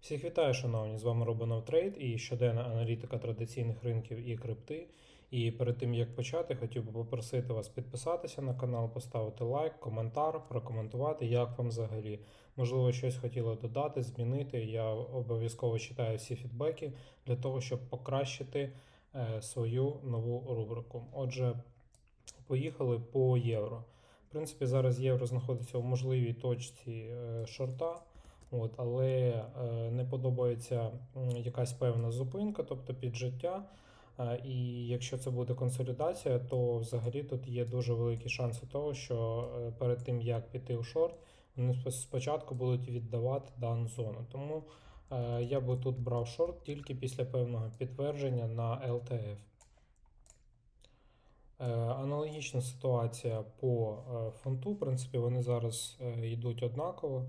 Всіх вітаю, шановні! З вами Робинов Трейд і щоденна аналітика традиційних ринків і крипти. І перед тим як почати, хотів би попросити вас підписатися на канал, поставити лайк, коментар, прокоментувати, як вам взагалі. Можливо, щось хотіли додати, змінити. Я обов'язково читаю всі фідбеки для того, щоб покращити е, свою нову рубрику. Отже, поїхали по євро. В принципі, зараз євро знаходиться в можливій точці е, шорта. От, але е, не подобається якась певна зупинка, тобто піджиття. Е, і якщо це буде консолідація, то взагалі тут є дуже великі шанси того, що е, перед тим як піти у шорт, вони спочатку будуть віддавати дану зону. Тому я би тут брав шорт тільки після певного підтвердження на LTF. Аналогічна ситуація по фунту. В принципі, вони зараз йдуть однаково.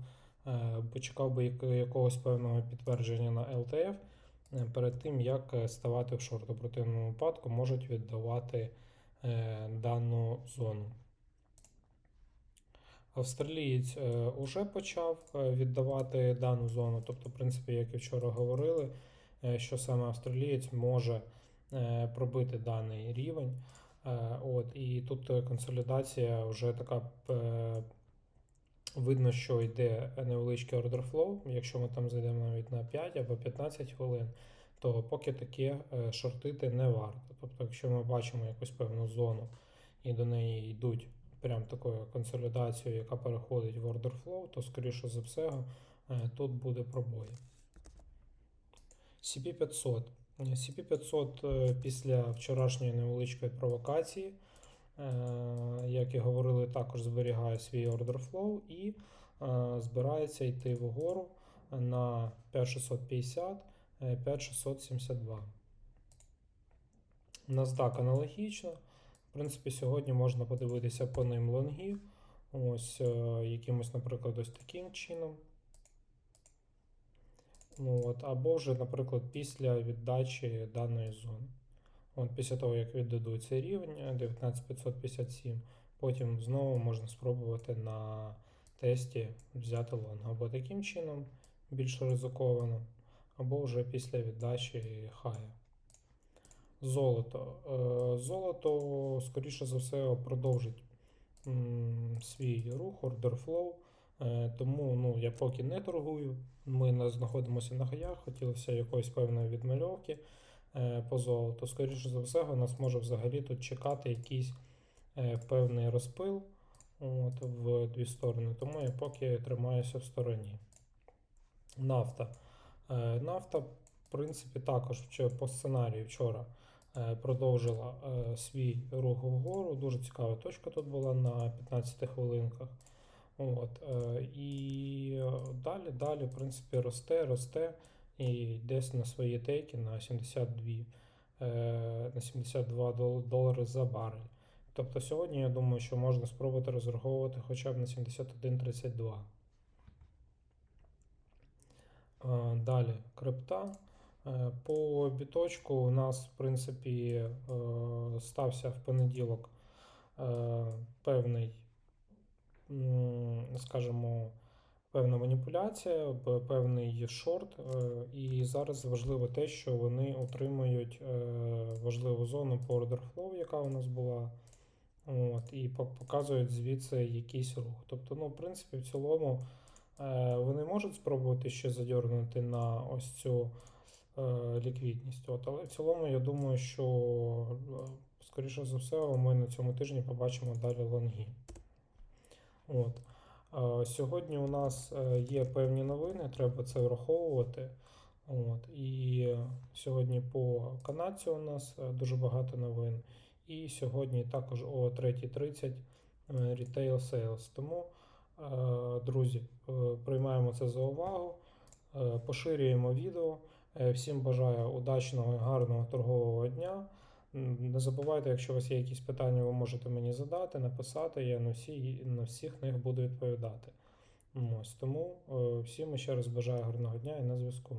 Е, Почекав би якогось певного підтвердження на LTF е, перед тим, як е, ставати в шорт. У противному випадку можуть віддавати дану зону. Австралієць уже почав віддавати дану зону. Тобто, в принципі, як і вчора говорили, що саме австралієць може пробити даний рівень. От, і тут консолідація вже така видно, що йде невеличкий order flow. Якщо ми там зайдемо навіть на 5 або 15 хвилин, то поки таке е, шортити не варто. Тобто, якщо ми бачимо якусь певну зону і до неї йдуть прям такою консолідацією, яка переходить в order flow, то скоріше за все е, тут буде пробой. CP500. CP500 е, після вчорашньої невеличкої провокації, як і говорили, також зберігає свій order flow і е, збирається йти вгору на 5650, е, 5672. NASDAQ аналогічно. В принципі, сьогодні можна подивитися по ним лонги. Ось е, якимось, наприклад, ось таким чином. Ну, от, або вже, наприклад, після віддачі даної зони. От, після того, як віддадуть цей рівень е, 19557, потім знову можна спробувати на тесті взяти лонг. Або таким чином більш ризиковано, або вже після віддачі хая. Золото. Е, Золото, скоріше за все, продовжить свій рух, flow. Е, Тому ну, я поки не торгую. Ми знаходимося на хаях, хотілося якоїсь певної відмальовки е, по золоту. Скоріше за все, у нас може взагалі тут чекати якийсь е, певний розпил от, в дві сторони. Тому я поки тримаюся в стороні. Нафта. Е, Нафта, в принципі, також по сценарію вчора е, продовжила е, свій рух вгору. Дуже цікава точка тут була на 15 хвилинках. От, е, і е, далі, далі, в принципі, росте, росте і десь на свої тейки на 72, е, на 72 долари за барель. Тобто сьогодні я думаю, що можна спробувати розраховувати хоча б на 71,32. Е, Далі крипта. Е, По біточку у нас, в принципі, стався в понеділок певний, скажімо, певна маніпуляція, певний шорт. е, І зараз важливо те, що вони отримують е, важливу зону по flow, яка у нас була. От, і показують звідси якийсь рух. Тобто, ну, в принципі, в цілому е, вони можуть спробувати ще задьорнути на ось цю ліквідність. От, але в цілому, я думаю, що, скоріше за все, ми на цьому тижні побачимо далі лонги. От. Е, Сьогодні у нас е, є певні новини, треба це враховувати. От. І сьогодні по канадцю у нас е, дуже багато новин. І сьогодні також о 3.30 е, Retail Sales. Тому, друзі, приймаємо це за увагу, поширюємо відео. Всім бажаю удачного і гарного торгового дня. Не забувайте, якщо у вас є якісь питання, ви можете мені задати, написати. Я на, всі, на всіх них буду відповідати. Ось тому е, всім ще раз бажаю гарного дня і на зв'язку.